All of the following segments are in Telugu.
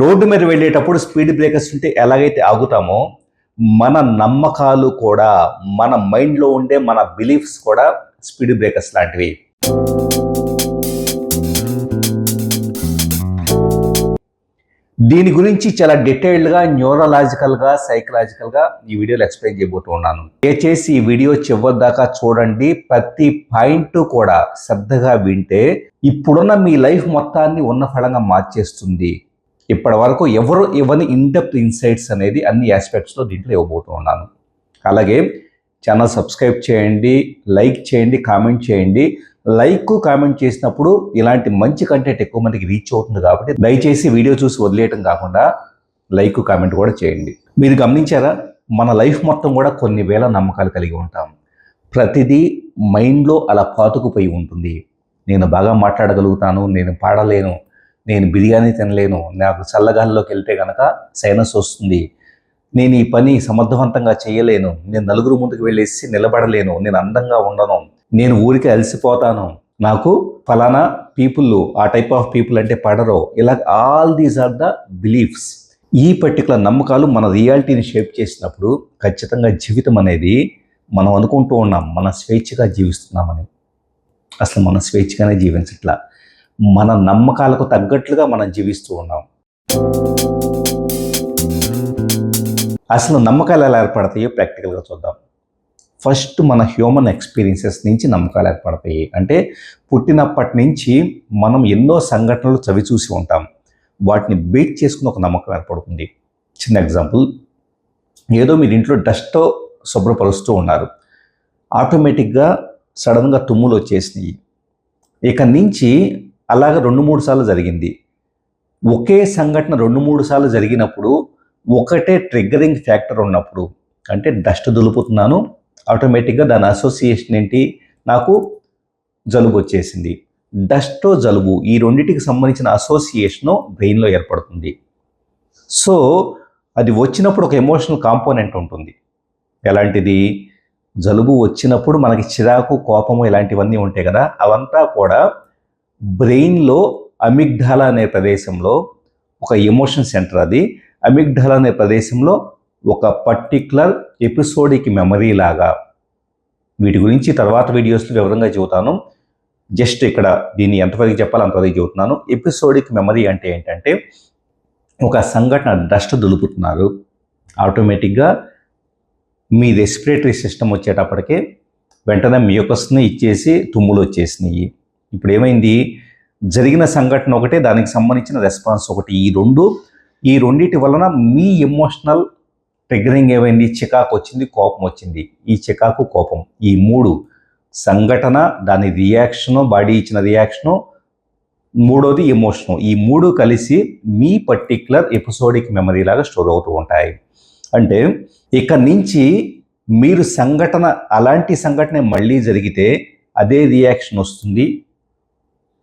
రోడ్డు మీద వెళ్ళేటప్పుడు స్పీడ్ బ్రేకర్స్ ఉంటే ఎలాగైతే ఆగుతామో మన నమ్మకాలు కూడా మన మైండ్లో ఉండే మన బిలీఫ్స్ కూడా స్పీడ్ బ్రేకర్స్ లాంటివి. దీని గురించి చాలా డీటెయిల్డ్గా న్యూరలాజికల్గా సైకలాజికల్గా ఈ వీడియోలో ఎక్స్ప్లెయిన్ చేయబోతూ ఉన్నాను. దయచేసి ఈ వీడియో చివరి దాకా చూడండి. ప్రతి పాయింట్ కూడా శ్రద్ధగా వింటే ఇప్పుడున్న మీ లైఫ్ మొత్తాన్ని ఉన్న ఫలంగా మార్చేస్తుంది. ఇప్పటి వరకు ఎవరు ఇవ్వని ఇన్డెప్త్ ఇన్సైట్స్ అనేది అన్ని ఆస్పెక్ట్స్లో దీంట్లో ఇవ్వబోతూ ఉన్నాను. అలాగే ఛానల్ సబ్స్క్రైబ్ చేయండి లైక్ చేయండి కామెంట్ చేయండి. లైక్ కామెంట్ చేసినప్పుడు ఇలాంటి మంచి కంటెంట్ ఎక్కువ మందికి రీచ్ అవుతుంది కాబట్టి దయచేసి వీడియో చూసి వదిలేయటం కాకుండా లైక్ కామెంట్ కూడా చేయండి. మీరు గమనించారా? మన లైఫ్ మొత్తం కూడా కొన్ని వేల నమ్మకాలు కలిగి ఉంటాం. ప్రతిదీ మైండ్లో అలా పాతుకుపోయి ఉంటుంది. నేను బాగా మాట్లాడగలుగుతాను నేను పాడలేను నేను బిర్యానీ తినలేను. నాకు చల్లగాలిలోకి వెళ్తే కనుక సైనస్ వస్తుంది. నేను ఈ పని సమర్థవంతంగా చేయలేను. నేను నలుగురు ముందుకు వెళ్ళేసి నిలబడలేను. నేను అందంగా ఉండను. నేను ఊరికి అలసిపోతాను. నాకు ఫలానా పీపుల్ ఆ టైప్ ఆఫ్ పీపుల్ అంటే పడరు. ఇలా all these are the beliefs ఈ పర్టికులర్ నమ్మకాలు మన రియాలిటీని షేప్ చేసినప్పుడు ఖచ్చితంగా జీవితం అనేది మనం అనుకుంటూ ఉన్నాం. మన స్వేచ్ఛగా జీవిస్తున్నామని. అసలు మనం స్వేచ్ఛగానే జీవించట్లా. మన నమ్మకాలకు తగ్గట్లుగా మనం జీవిస్తూ ఉన్నాం. అసలు నమ్మకాలు ఎలా ఏర్పడతాయో ప్రాక్టికల్గా చూద్దాం. ఫస్ట్ మన హ్యూమన్ ఎక్స్పీరియన్సెస్ నుంచి నమ్మకాలు ఏర్పడతాయి. అంటే పుట్టినప్పటి నుంచి మనం ఎన్నో సంఘటనలు చవి చూసి ఉంటాం. వాటిని బేట్ చేసుకుని ఒక నమ్మకం ఏర్పడుతుంది. చిన్న ఎగ్జాంపుల్ ఏదో మీరు ఇంట్లో డస్ట్తో శుభ్రపరుస్తూ ఉన్నారు. ఆటోమేటిక్గా సడన్గా తుమ్ములు వచ్చేసినాయి. ఇక నుంచి అలాగ రెండు మూడు సార్లు జరిగింది. ఒకే సంఘటన రెండు మూడు సార్లు జరిగినప్పుడు ఒకటే ట్రిగ్గరింగ్ ఫ్యాక్టర్ ఉన్నప్పుడు అంటే డస్ట్ దులుపుతున్నాను ఆటోమేటిక్గా దాని అసోసియేషన్ ఏంటి? నాకు జలుబు వచ్చేసింది. డస్ట్ జలుబు ఈ రెండింటికి సంబంధించిన అసోసియేషను బ్రెయిన్లో ఏర్పడుతుంది. సో అది వచ్చినప్పుడు ఒక ఎమోషనల్ కాంపోనెంట్ ఉంటుంది. ఎలాంటిది? జలుబు వచ్చినప్పుడు మనకి చిరాకు కోపము ఇలాంటివన్నీ ఉంటాయి కదా అవంతా కూడా బ్రెయిన్లో అమిగ్డాల అనే ప్రదేశంలో ఒక ఎమోషన్ సెంటర్ అది. అమిగ్డాల అనే ప్రదేశంలో ఒక పర్టిక్యులర్ ఎపిసోడిక్ మెమరీ లాగా. వీటి గురించి తర్వాత వీడియోస్లో వివరంగా చెబుతాను. జస్ట్ ఇక్కడ దీన్ని ఎంతవరకు చెప్పాలో అంతవరకు చెబుతున్నాను. ఎపిసోడిక్ మెమరీ అంటే ఏంటంటే ఒక సంఘటన డస్ట్ దులుపుతున్నారు. ఆటోమేటిక్గా మీ రెస్పిరేటరీ సిస్టమ్ వచ్చేటప్పటికే వెంటనే మ్యూకస్ని ఇచ్చేసి తుమ్ములు వచ్చేసినాయి. ఇప్పుడు ఏమైంది జరిగిన సంఘటన ఒకటే దానికి సంబంధించిన రెస్పాన్స్ ఒకటి. ఈ రెండు ఈ రెండింటి వలన మీ ఎమోషనల్ ట్రిగరింగ్ ఏమైంది? చికాకు వచ్చింది కోపం వచ్చింది. ఈ చికాకు కోపం. ఈ మూడు సంఘటన దాని రియాక్షను బాడీ ఇచ్చిన రియాక్షను మూడోది ఎమోషను. ఈ మూడు కలిసి మీ పర్టిక్యులర్ ఎపిసోడిక్ మెమరీ లాగా స్టోర్ అవుతూ ఉంటాయి. అంటే ఇక నుంచి మీరు సంఘటన అలాంటి సంఘటన మళ్ళీ జరిగితే అదే రియాక్షన్ వస్తుంది.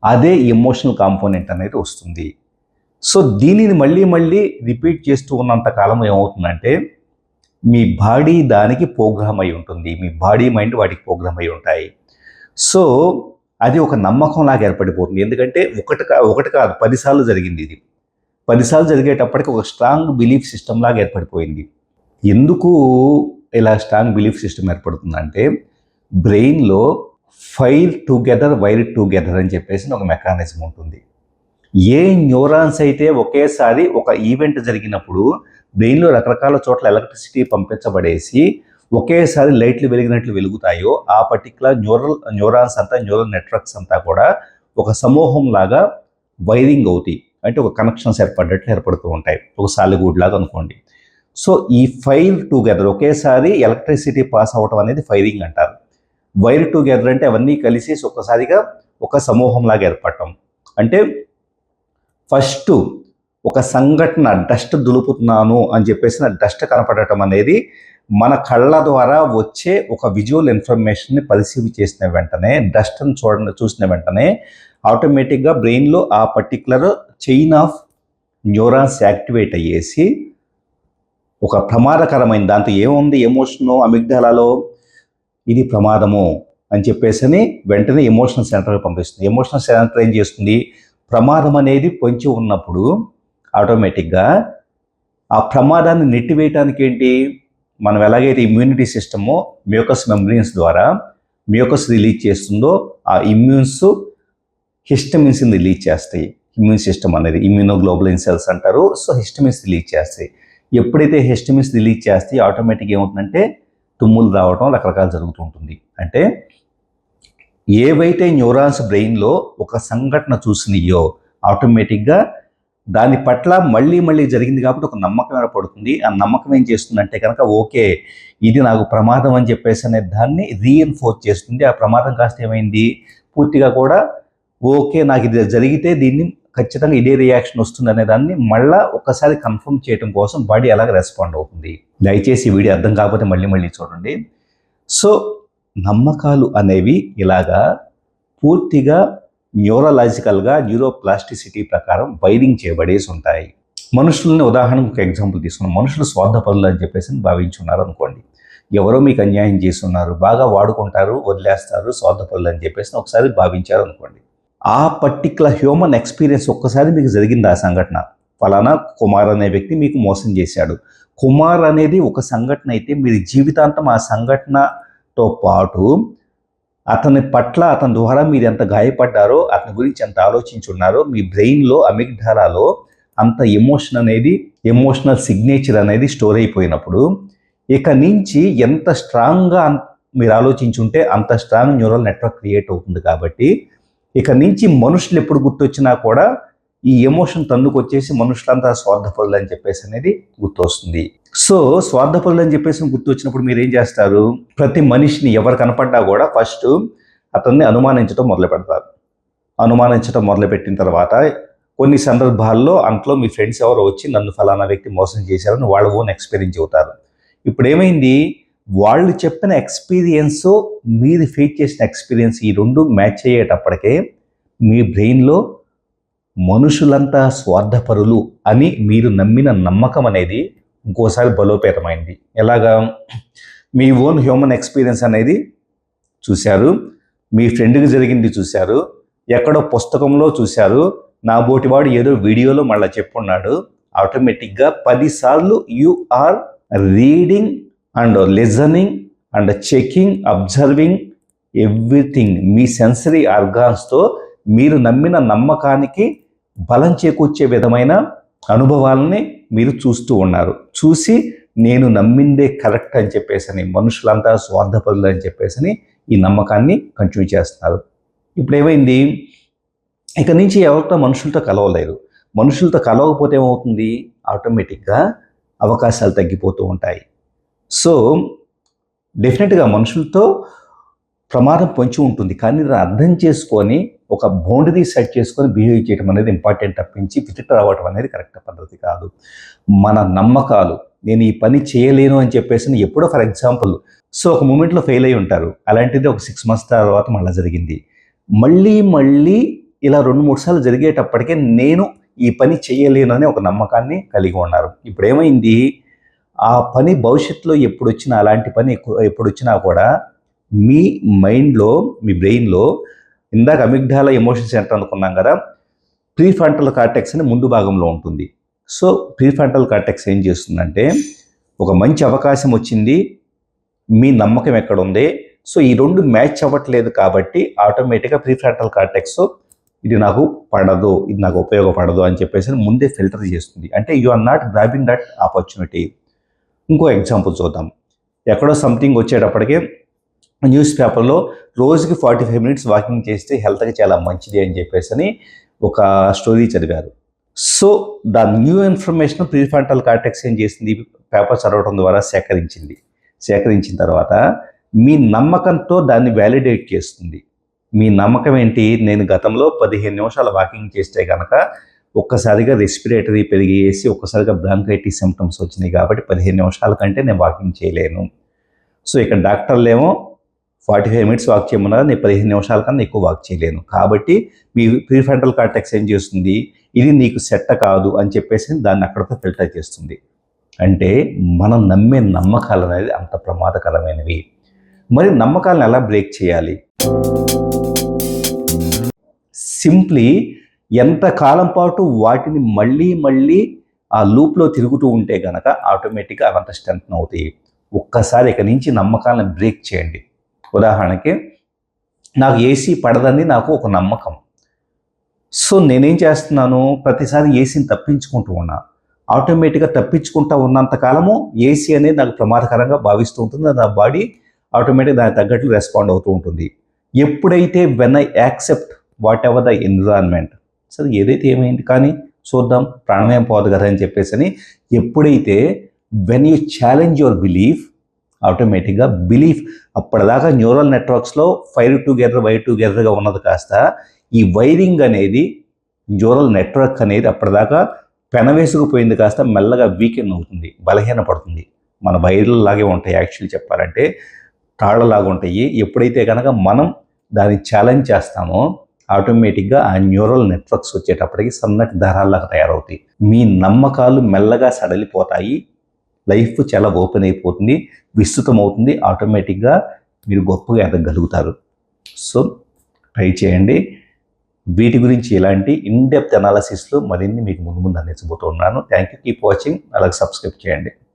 అదే ఎమోషనల్ కాంపోనెంట్ అనేది వస్తుంది. సో దీనిని మళ్ళీ మళ్ళీ రిపీట్ చేస్తూ ఉన్నంత కాలం ఏమవుతుందంటే మీ బాడీ దానికి ప్రోగ్రామ్ అయి ఉంటుంది. మీ బాడీ మైండ్ వాటికి ప్రోగ్రామ్ అయి ఉంటాయి. సో అది ఒక నమ్మకం లాగా ఏర్పడిపోతుంది. ఎందుకంటే ఒకటి కా ఒకటి కాదు పదిసార్లు జరిగింది ఇది. పదిసార్లు జరిగేటప్పటికి ఒక స్ట్రాంగ్ బిలీఫ్ సిస్టమ్ లాగా ఏర్పడిపోయింది. ఎందుకు ఇలా స్ట్రాంగ్ బిలీఫ్ సిస్టమ్ ఏర్పడుతుందంటే బ్రెయిన్లో ఫైల్ టుగెదర్ వైర్ టుగెదర్ అని చెప్పేసి ఒక మెకానిజం ఉంటుంది. ఏ న్యూరాన్స్ అయితే ఒకేసారి ఒక ఈవెంట్ జరిగినప్పుడు బ్రెయిన్లో రకరకాల చోట్ల ఎలక్ట్రిసిటీ పంపించబడేసి ఒకేసారి లైట్లు వెలిగినట్లు వెలుగుతాయో ఆ పర్టికులర్ న్యూరల్ న్యూరాన్స్ అంతా న్యూరల్ నెట్వర్క్స్ అంతా కూడా ఒక సమూహం లాగా వైరింగ్ అవుతాయి. అంటే ఒక కనెక్షన్స్ ఏర్పడినట్లు ఏర్పడుతూ ఉంటాయి. ఒక సాలిగూడ్లాగా అనుకోండి. సో ఈ ఫైర్ టుగెదర్ ఒకేసారి ఎలక్ట్రిసిటీ పాస్ అవ్వటం అనేది ఫైరింగ్ అంటారు. వైర్ టుగెదర్ అంటే అవన్నీ కలిసి ఒక్కసారిగా ఒక సమూహంలాగా ఏర్పడటం. అంటే ఫస్ట్ ఒక సంఘటన డస్ట్ దులుపుతున్నాను అని చెప్పేసి నా డస్ట్ కనపడటం అనేది మన కళ్ళ ద్వారా వచ్చే ఒక విజువల్ ఇన్ఫర్మేషన్ని పరిశీలి చేసిన వెంటనే డస్ట్ని చూడ చూసిన వెంటనే ఆటోమేటిక్గా బ్రెయిన్లో ఆ particular chain of neurons activate అయ్యేసి ఒక ప్రమాదకరమైన దాంతో ఏముంది ఎమోషను అమిగ్డాలలో ఇది ప్రమాదము అని చెప్పేసి వెంటనే ఎమోషనల్ సెంటర్కి పంపిస్తుంది. ఎమోషనల్ సెంటర్ ఏం చేస్తుంది? ప్రమాదం అనేది పొంచి ఉన్నప్పుడు ఆటోమేటిక్గా ఆ ప్రమాదాన్ని నెట్టివేయటానికి ఏంటి? మనం ఎలాగైతే ఇమ్యూనిటీ సిస్టమో మ్యూకస్ మెమ్బ్రెయిన్స్ ద్వారా మ్యూకస్ రిలీజ్ చేస్తుందో ఆ ఇమ్యూన్స్ హిస్టమిన్స్ని రిలీజ్ చేస్తాయి. ఇమ్యూన్ సిస్టమ్ అనేది ఇమ్యూనోగ్లోబులిన్ సెల్స్ అంటారు. సో హిస్టమిన్స్ రిలీజ్ చేస్తాయి. ఎప్పుడైతే హిస్టమిన్స్ రిలీజ్ చేస్తే ఆటోమేటిక్ ఏమవుతుందంటే తుమ్ములు రావడం రకరకాలు జరుగుతూ ఉంటుంది. అంటే ఏవైతే న్యూరాన్స్ బ్రెయిన్లో ఒక సంఘటన చూసినాయో ఆటోమేటిక్గా దాని పట్ల మళ్ళీ మళ్ళీ జరిగింది కాబట్టి ఒక నమ్మకం ఏర్పడుతుంది. ఆ నమ్మకం ఏం చేస్తుందంటే కనుక ఓకే ఇది నాకు ప్రమాదం అని చెప్పేసి అనే దాన్ని రీఎన్ఫోర్స్ చేస్తుంది. ఆ ప్రమాదం కాస్త ఏమైంది? పూర్తిగా కూడా ఓకే నాకు ఇది జరిగితే దీన్ని ఖచ్చితంగా ఇదే రియాక్షన్ వస్తుంది అనే దాన్ని మళ్ళీ ఒకసారి కన్ఫర్మ్ చేయడం కోసం బాడీ ఎలాగ రెస్పాండ్ అవుతుంది. దయచేసి ఈ వీడియో అర్థం కాకపోతే మళ్ళీ మళ్ళీ చూడండి. సో నమ్మకాలు అనేవి ఇలాగా పూర్తిగా న్యూరలాజికల్గా న్యూరోప్లాస్టిసిటీ ప్రకారం వైరింగ్ చేయబడేసి ఉంటాయి. మనుషుల్ని ఉదాహరణకు ఒక ఎగ్జాంపుల్ తీసుకున్నాం. మనుషులు స్వార్థపరులు అని చెప్పేసి భావించున్నారు అనుకోండి. ఎవరో మీకు అన్యాయం చేస్తున్నారు బాగా వాడుకుంటారు వదిలేస్తారు స్వార్థపరులు అని చెప్పేసి ఒకసారి భావించారు అనుకోండి ఆ పర్టికులర్ హ్యూమన్ ఎక్స్పీరియన్స్ ఒక్కసారి మీకు జరిగింది ఆ సంఘటన. ఫలానా కుమార్ అనే వ్యక్తి మీకు మోసం చేశాడు. కుమార్ అనేది ఒక సంఘటన అయితే మీరు జీవితాంతం ఆ సంఘటనతో పాటు అతని పట్ల అతని ద్వారా మీరు ఎంత గాయపడ్డారో అతని గురించి ఎంత ఆలోచించున్నారో మీ బ్రెయిన్లో అమిగ్డాలాలో అంత ఎమోషన్ అనేది ఎమోషనల్ సిగ్నేచర్ అనేది స్టోర్ అయిపోయినప్పుడు ఇక నుంచి ఎంత స్ట్రాంగ్గా మీరు ఆలోచించుంటే అంత స్ట్రాంగ్ న్యూరల్ నెట్వర్క్ క్రియేట్ అవుతుంది కాబట్టి ఇక నుంచి మనుషులు ఎప్పుడు గుర్తొచ్చినా కూడా ఈ ఎమోషన్ తన్నుకొచ్చేసి మనుషులంతా స్వార్థపరులు అని చెప్పేసి అనేది గుర్తొస్తుంది. సో స్వార్థపరులు అని చెప్పేసి గుర్తొచ్చినప్పుడు మీరు ఏం చేస్తారు? ప్రతి మనిషిని ఎవరు కనపడ్డా కూడా ఫస్ట్ అతన్ని అనుమానించడం మొదలు పెడతారు. అనుమానించడం మొదలుపెట్టిన తర్వాత కొన్ని సందర్భాల్లో అంట్లో మీ ఫ్రెండ్స్ ఎవరో వచ్చి నన్ను ఫలానా వ్యక్తి మోసం చేశారని వాళ్ళ ఓన్ ఎక్స్పీరియన్స్ అవుతారు ఇప్పుడు ఏమైంది వాళ్ళు చెప్పిన ఎక్స్పీరియన్స్ మీరు ఫేస్ చేసిన ఎక్స్పీరియన్స్ ఈ రెండు మ్యాచ్ అయ్యేటప్పటికే మీ బ్రెయిన్లో మనుషులంతా స్వార్థపరులు అని మీరు నమ్మిన నమ్మకం అనేది ఇంకోసారి బలోపేతమైంది. ఎలాగా? మీ ఓన్ హ్యూమన్ ఎక్స్పీరియన్స్ అనేది చూశారు. మీ ఫ్రెండ్కి జరిగింది చూశారు. ఎక్కడో పుస్తకంలో చూశారు. నా బోటివాడు ఏదో వీడియోలో మళ్ళీ చెప్పున్నాడు. ఆటోమేటిక్గా పదిసార్లు you are reading and listening and checking observing everything. Me sensory ఆర్గాన్స్తో మీరు నమ్మిన నమ్మకానికి బలం చేకూర్చే విధమైన అనుభవాలని మీరు చూస్తూ ఉన్నారు. చూసి నేను నమ్మిందే కరెక్ట్ అని చెప్పేసి మనుషులంతా స్వార్థపరులు అని చెప్పేసి ఈ నమ్మకాన్ని కంటిన్యూ చేస్తున్నారు. ఇప్పుడు ఏమైంది? ఇక నుంచి ఎవరితో మనుషులతో కలవలేరు మనుషులతో కలవకపోతే ఏమవుతుంది? ఆటోమేటిక్గా అవకాశాలు తగ్గిపోతూ ఉంటాయి. సో డెఫినెట్గా మనుషులతో ప్రమాదం పొంచి ఉంటుంది. కానీ దాన్ని అర్థం చేసుకొని ఒక బౌండరీ సెట్ చేసుకొని బిహేవ్ చేయడం అనేది ఇంపార్టెంట్ తప్పించి విజిట్ రావడం అనేది కరెక్ట్ పద్ధతి కాదు. మన నమ్మకాలు నేను ఈ పని చేయలేను అని చెప్పేసి ఎప్పుడో ఫర్ ఎగ్జాంపుల్ సో ఒక మూమెంట్లో ఫెయిల్ అయి ఉంటారు. అలాంటిది ఒక సిక్స్ మంత్స్ తర్వాత మళ్ళీ జరిగింది. మళ్ళీ మళ్ళీ ఇలా రెండు మూడు సార్లు జరిగేటప్పటికే నేను ఈ పని చేయలేను అని ఒక నమ్మకాన్ని కలిగి ఉన్నారు. ఇప్పుడు ఏమైంది? ఆ పని భవిష్యత్తులో ఎప్పుడు వచ్చినా అలాంటి పని ఎప్పుడు వచ్చినా కూడా మీ మైండ్లో మీ బ్రెయిన్లో ఇందాక అమిగ్డాల ఎమోషన్ సెంటర్ అనుకున్నాం కదా ప్రీఫ్రంటల్ కార్టెక్స్ అని ముందు భాగంలో ఉంటుంది. సో ప్రీఫ్రంటల్ కార్టెక్స్ ఏం చేస్తుందంటే ఒక మంచి అవకాశం వచ్చింది మీ నమ్మకం ఎక్కడ ఉంది సో ఈ రెండు మ్యాచ్ అవ్వట్లేదు కాబట్టి ఆటోమేటిక్గా ప్రీఫ్రంటల్ కార్టెక్స్ ఇది నాకు పడదు ఇది నాకు ఉపయోగపడదు అని చెప్పేసి ముందే ఫిల్టర్ చేస్తుంది. అంటే you are not grabbing that opportunity. ఇంకో ఎగ్జాంపుల్ చూద్దాం. ఎక్కడో సంథింగ్ వచ్చేటప్పటికి న్యూస్ పేపర్లో రోజుకి ఫార్టీ ఫైవ్ మినిట్స్ వాకింగ్ చేస్తే హెల్త్కి చాలా మంచిది అని చెప్పేసి అని ఒక స్టోరీ చదివారు. So the new information prefrontal cortex ఏం చేసింది? పేపర్ చదవడం ద్వారా సేకరించింది. సేకరించిన తర్వాత మీ నమ్మకంతో దాన్ని వ్యాలిడేట్ చేస్తుంది. మీ నమ్మకం ఏంటి? నేను గతంలో పదిహేను నిమిషాల వాకింగ్ చేస్తే కనుక ఒక్కసారిగా రెస్పిరేటరీ పెరిగేసి ఒక్కసారిగా బ్రాంకైటిస్ సిమ్టమ్స్ వచ్చినాయి కాబట్టి పదిహేను నిమిషాల కంటే నేను వాకింగ్ చేయలేను. సో ఇక్కడ డాక్టర్లు ఏమో ఫార్టీ ఫైవ్ మినిట్స్ వాక్ చేయమన్నారు నేను పదిహేను నిమిషాల కన్నా ఎక్కువ వాక్ చేయలేను. కాబట్టి మీ ప్రీఫ్రంటల్ కార్టెక్స్ ఏం చేస్తుంది? ఇది నీకు సెట్ కాదు అని చెప్పేసి దాన్ని అక్కడతో ఫిల్టర్ చేస్తుంది. అంటే మనం నమ్మే నమ్మకాలు అనేది అంత ప్రమాదకరమైనవి. మరి నమ్మకాలను ఎలా బ్రేక్ చేయాలి? సింప్లీ ఎంత కాలం పాటు వాటిని మళ్ళీ మళ్ళీ ఆ లూప్లో తిరుగుతూ ఉంటే కనుక ఆటోమేటిక్గా అవంత స్ట్రెంగ్త్ అవుతాయి. ఒక్కసారి ఇక నుంచి నమ్మకాలను బ్రేక్ చేయండి. ఉదాహరణకి నాకు ఏసీ పడదని నాకు ఒక నమ్మకం. సో నేనేం చేస్తున్నాను? ప్రతిసారి ఏసీని తప్పించుకుంటూ ఉన్నా. ఆటోమేటిక్గా తప్పించుకుంటా ఉన్నంత కాలము ఏసీ అనేది నాకు ప్రమాదకరంగా భావిస్తూ ఉంటుంది. నా బాడీ ఆటోమేటిక్ దానికి తగ్గట్లు రెస్పాండ్ అవుతూ ఉంటుంది. ఎప్పుడైతే when I accept whatever the environment సరే ఏదైతే ఏమైంది? కానీ చూద్దాం ప్రాణమేం పోదు కదా అని చెప్పేసి అని ఎప్పుడైతే when you challenge your belief ఆటోమేటిక్గా బిలీఫ్ అప్పటిదాకా న్యూరల్ నెట్వర్క్స్లో ఫైర్ టుగెదర్ వైర్ టుగెదర్గా ఉన్నది కాస్త ఈ వైరింగ్ అనేది న్యూరల్ నెట్వర్క్ అనేది అప్పటిదాకా పెనవేసుకుపోయింది కాస్త మెల్లగా వీకెన్ అవుతుంది బలహీన పడుతుంది మన వైర్లలాగే ఉంటాయి యాక్చువల్లీ చెప్పాలంటే తాళ్ళలాగా ఉంటాయి. ఎప్పుడైతే కనుక మనం దాన్ని ఛాలెంజ్ చేస్తామో ఆటోమేటిక్గా ఆ న్యూరల్ నెట్వర్క్స్ వచ్చేటప్పటికి సన్నటి దారాల్లాగా తయారవుతాయి. మీ నమ్మకాలు మెల్లగా సడలిపోతాయి. లైఫ్ చాలా ఓపెన్ అయిపోతుంది. విస్తృతం అవుతుంది. ఆటోమేటిక్గా మీరు గొప్పగా ఎదగలుగుతారు సో ట్రై చేయండి. వీటి గురించి ఇలాంటి ఇన్డెప్త్ అనాలసిస్లో మరిన్ని మీకు ముందు ముందు అందించబోతున్నాను థ్యాంక్ యూ కీప్ వాచింగ్ అలాగే సబ్స్క్రైబ్ చేయండి.